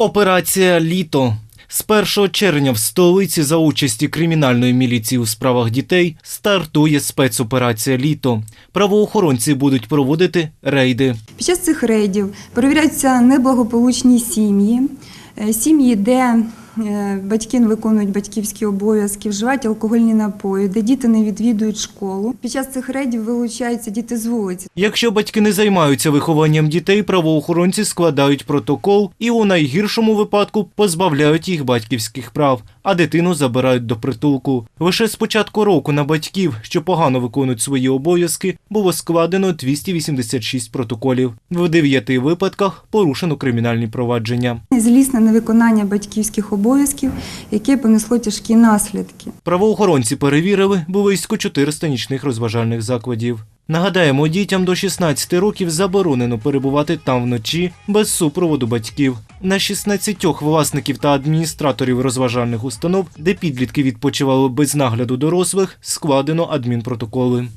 Операція Літо. З 1 червня в столиці за участі кримінальної міліції у справах дітей стартує спецоперація Літо. Правоохоронці будуть проводити рейди. Під час цих рейдів перевіряються неблагополучні сім'ї, сім'ї, де батьки не виконують батьківські обов'язки, вживають алкогольні напої, де діти не відвідують школу. Під час цих рейдів вилучаються діти з вулиці. Якщо батьки не займаються вихованням дітей, правоохоронці складають протокол і у найгіршому випадку позбавляють їх батьківських прав, а дитину забирають до притулку. Лише з початку року на батьків, що погано виконують свої обов'язки, було складено 286 протоколів. В дев'яти випадках порушено кримінальні провадження. Злісне невиконання батьківських обов'язків, яке понесло тяжкі наслідки. Правоохоронці перевірили близько 400 нічних розважальних закладів. Нагадаємо, дітям до 16 років заборонено перебувати там вночі без супроводу батьків. На 16 власників та адміністраторів розважальних установ, де підлітки відпочивали без нагляду дорослих, складено адмінпротоколи.